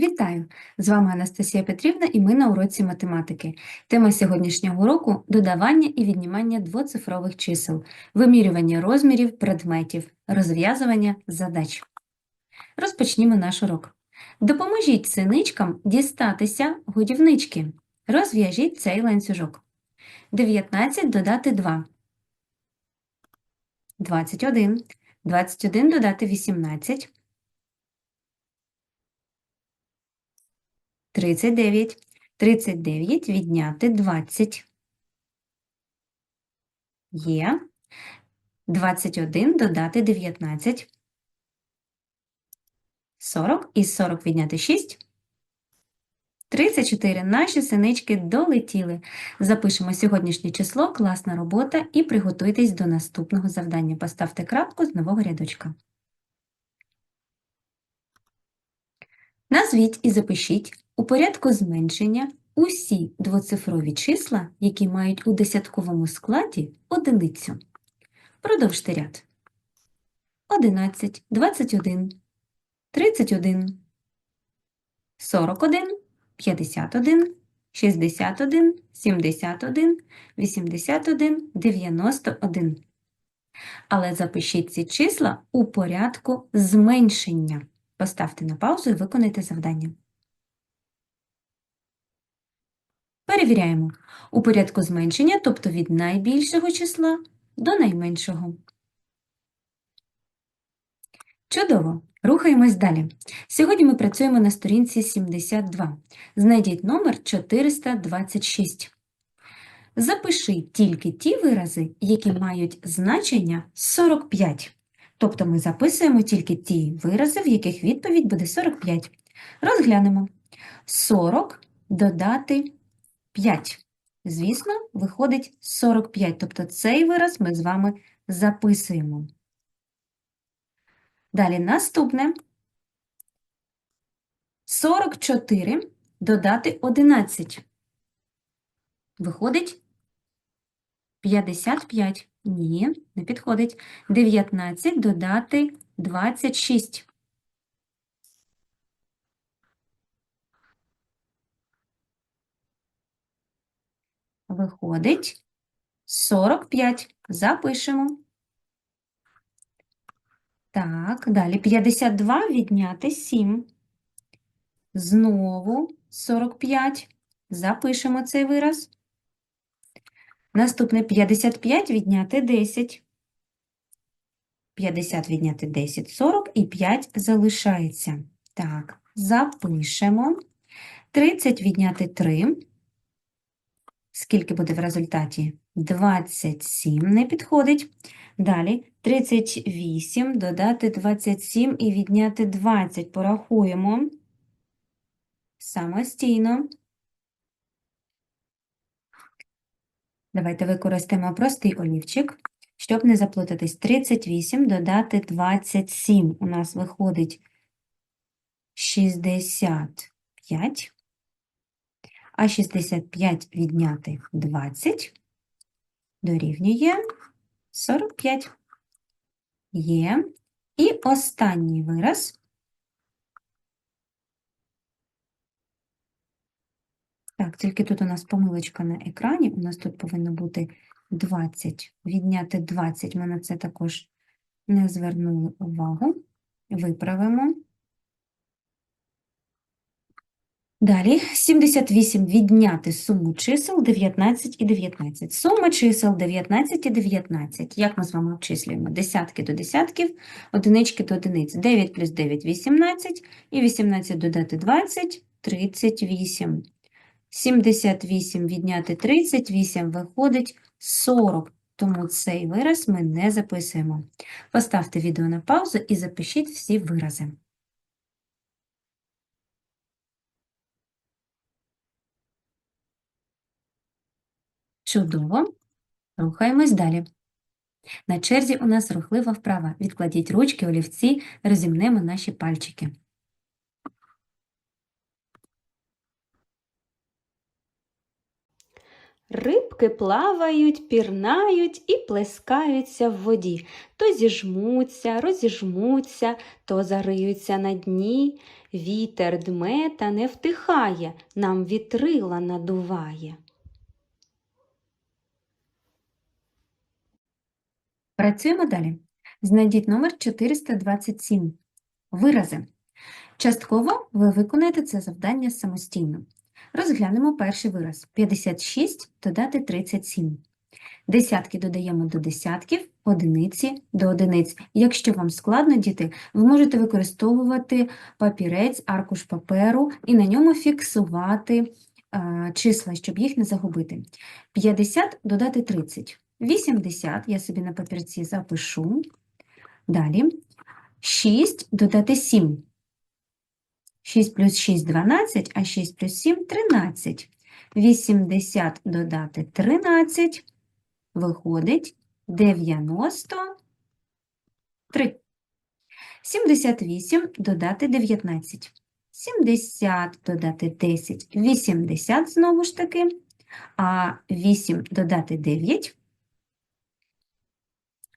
Вітаю! З вами Анастасія Петрівна і ми на уроці математики. Тема сьогоднішнього уроку – додавання і віднімання двоцифрових чисел, вимірювання розмірів предметів, розв'язування задач. Розпочнімо наш урок. Допоможіть синичкам дістатися годівнички. Розв'яжіть цей ланцюжок. 19 додати 2. 21. 21 додати 18. 39. 39 відняти 20. Є. 21 додати 19. 40 із 40 відняти 6. 34. Наші синички долетіли. Запишемо сьогоднішнє число, класна робота і приготуйтесь до наступного завдання. Поставте крапку з нового рядочка. Назвіть і запишіть у порядку зменшення усі двоцифрові числа, які мають у десятковому складі одиницю. Продовжте ряд. 11, 21, 31, 41, 51, 61, 71, 81, 91. Але запишіть ці числа у порядку зменшення. Поставте на паузу і виконайте завдання. Перевіряємо. У порядку зменшення, тобто від найбільшого числа до найменшого. Чудово! Рухаємось далі. Сьогодні ми працюємо на сторінці 72. Знайдіть номер 426. Запиши тільки ті вирази, які мають значення 45. Тобто ми записуємо тільки ті вирази, в яких відповідь буде 45. Розглянемо. 40 додати 5. Звісно, виходить 45. Тобто цей вираз ми з вами записуємо. Далі наступне. 44 додати 11. Виходить 55. Ні, не підходить. 19 додати 26. Виходить 45. Запишемо. Так, далі 52 відняти 7. Знову 45. Запишемо цей вираз. Наступне 55 відняти 10. 50 відняти 10, 40 і 5 залишається. Так, запишемо. 30 відняти 3. Скільки буде в результаті? 27 не підходить. Далі 38 додати 27 і відняти 20. Порахуємо самостійно. Давайте використаємо простий олівчик, щоб не заплутатись. 38 додати 27. У нас виходить 65. А 65 відняти 20 дорівнює 45. Є. І останній вираз. Так, тільки тут у нас помилочка на екрані. У нас тут повинно бути 20. Відняти 20. Ми на це також не звернули увагу. Виправимо. Далі 78 відняти суму чисел 19 і 19. Сума чисел 19 і 19. Як ми з вами обчислюємо? Десятки до десятків, одинички до одиниць. 9 плюс 9 – 18, і 18 додати 20 – 38. 78 відняти 38 виходить 40, тому цей вираз ми не записуємо. Поставте відео на паузу і запишіть всі вирази. Чудово. Рухаємось далі. На черзі у нас рухлива вправа. Відкладіть ручки, олівці, розімнемо наші пальчики. Рибки плавають, пірнають і плескаються в воді. То зіжмуться, розіжмуться, то зариються на дні. Вітер дме та не втихає, нам вітрила надуває. Працюємо далі. Знайдіть номер 427. Вирази. Частково ви виконаєте це завдання самостійно. Розглянемо перший вираз. 56 додати 37. Десятки додаємо до десятків, одиниці до одиниць. Якщо вам складно, діти, ви можете використовувати папірець, аркуш паперу і на ньому фіксувати е, числа, щоб їх не загубити. 50 додати 30. 80 я собі на папірці запишу. Далі 6 додати 7. 6 плюс 6 – 12, а 6 плюс 7 – 13. 80 додати 13 виходить 93. 78 додати 19. 70 додати 10 – 80 знову ж таки, а 8 додати 9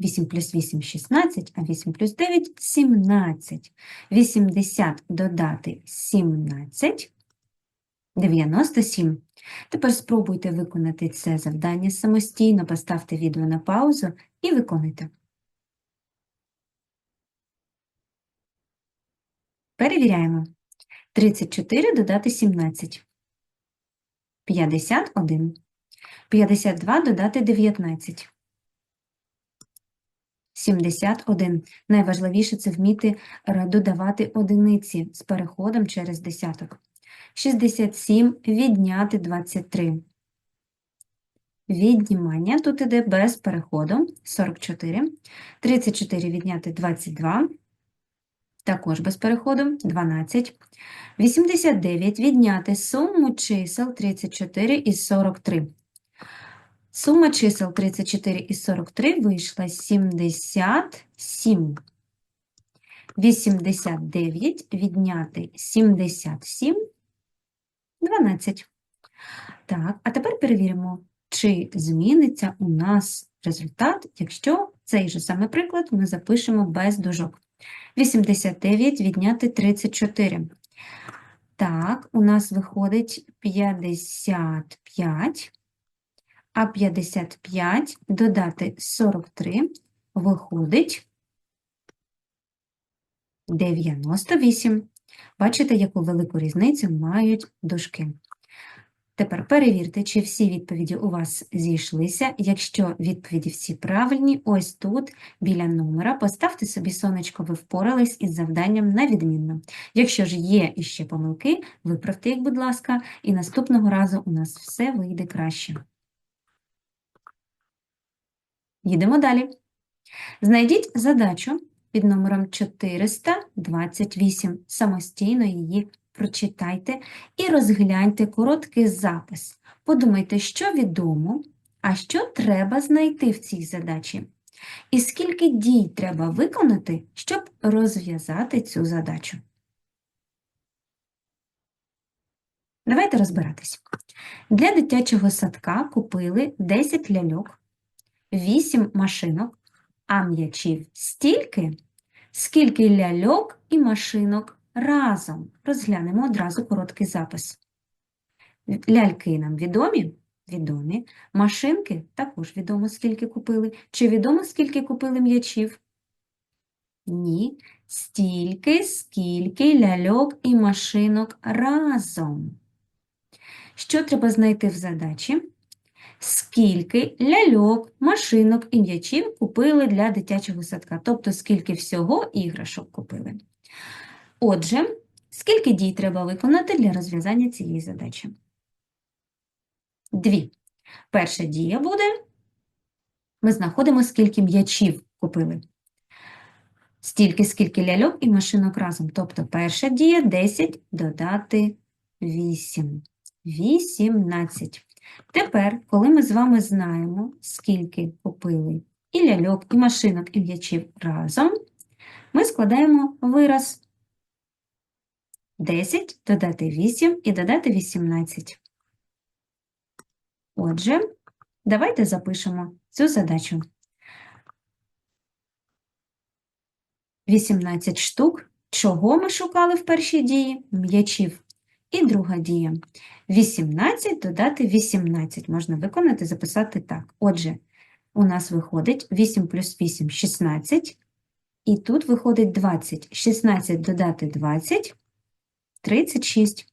8 плюс 8 – 16, а 8 плюс 9 – 17. 80 додати 17 – 97. Тепер спробуйте виконати це завдання самостійно, поставте відео на паузу і виконуйте. Перевіряємо. 34 додати 17. 51. 52 додати 19. 71. Найважливіше це вміти е, додавати одиниці з переходом через десяток. 67 відняти 23. Віднімання тут іде без переходу 44. 34 відняти 22. Також без переходу 12. 89 відняти суму чисел 34 і 43. Сума чисел 34 і 43 вийшла 77. 89 відняти 77 – 12. Так, а тепер перевіримо, чи зміниться у нас результат, якщо цей же самий приклад ми запишемо без дужок. 89 відняти 34. Так, у нас виходить 55. А 55 додати 43 виходить 98. Бачите, яку велику різницю мають дужки. Тепер перевірте, чи всі відповіді у вас зійшлися. Якщо відповіді всі правильні, ось тут, біля номера, поставте собі сонечко, ви впорались із завданням на відмінно. Якщо ж є іще помилки, виправте їх, будь ласка, і наступного разу у нас все вийде краще. Їдемо далі. Знайдіть задачу під номером 428. Самостійно її прочитайте і розгляньте короткий запис. Подумайте, що відомо, а що треба знайти в цій задачі. І скільки дій треба виконати, щоб розв'язати цю задачу. Давайте розбиратись. Для дитячого садка купили 10 ляльок, 8 машинок, а м'ячів стільки, скільки ляльок і машинок разом. Розглянемо одразу короткий запис. Ляльки нам відомі? Відомі. Машинки також відомо, скільки купили. Чи відомо, скільки купили м'ячів? Ні. Стільки, скільки ляльок і машинок разом. Що треба знайти в задачі? Скільки ляльок, машинок і м'ячів купили для дитячого садка, тобто скільки всього іграшок купили. Отже, скільки дій треба виконати для розв'язання цієї задачі? Дві. Перша дія буде, ми знаходимо, скільки м'ячів купили. Стільки, скільки ляльок і машинок разом. Тобто перша дія 10 додати 8. 18. Тепер, коли ми з вами знаємо, скільки купили і ляльок, і машинок, і м'ячів разом, ми складаємо вираз 10 додати 8 і додати 18. Отже, Давайте запишемо цю задачу. 18 штук. Чого ми шукали в першій дії? М'ячів. І друга дія. 18 додати 18. Можна виконати, записати так. Отже, у нас виходить 8 плюс 8 – 16. І тут виходить 20. 16 додати 20 – 36.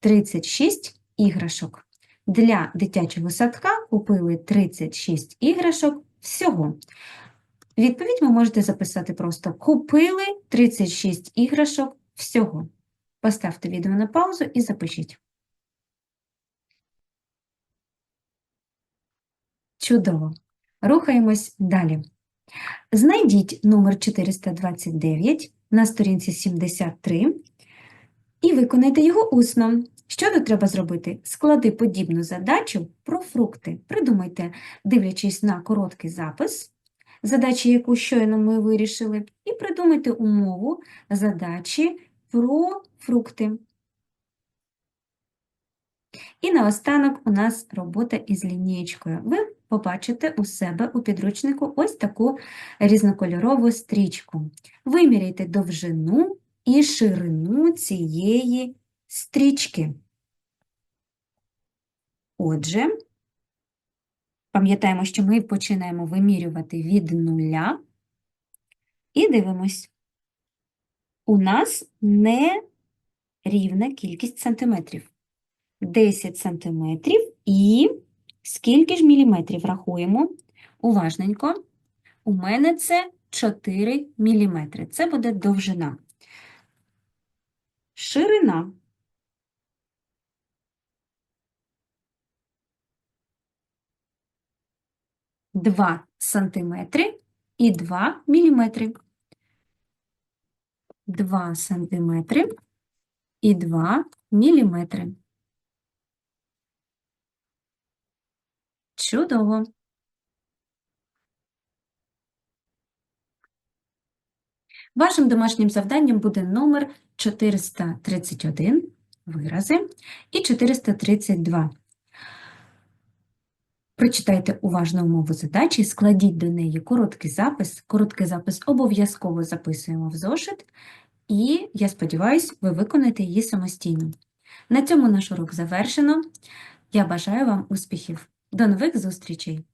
36 іграшок. Для дитячого садка купили 36 іграшок всього. Відповідь ви можете записати просто «Купили 36 іграшок всього». Поставте відео на паузу і запишіть. Чудово. Рухаємось далі. Знайдіть номер 429 на сторінці 73 і виконайте його усно. Що тут треба зробити? Склади подібну задачу про фрукти. Придумайте, дивлячись на короткий запис, задачі, яку щойно ми вирішили, і придумайте умову задачі про фрукти. І наостанок у нас робота із лінієчкою. Ви побачите у себе у підручнику ось таку різнокольорову стрічку. Виміряйте довжину і ширину цієї стрічки. Отже, пам'ятаємо, що ми починаємо вимірювати від нуля і дивимось. У нас не рівна кількість сантиметрів. 10 сантиметрів і скільки ж міліметрів рахуємо? Уважненько. У мене це 4 міліметри. Це буде довжина. Ширина. Два сантиметри і 2 міліметри. 2 сантиметри і 2 міліметри. Чудово. Вашим домашнім завданням буде номер 431 вирази і 432. Прочитайте уважно умову задачі, складіть до неї короткий запис. Короткий запис обов'язково записуємо в зошит, і я сподіваюся, ви виконаєте її самостійно. На цьому наш урок завершено. Я бажаю вам успіхів. До нових зустрічей!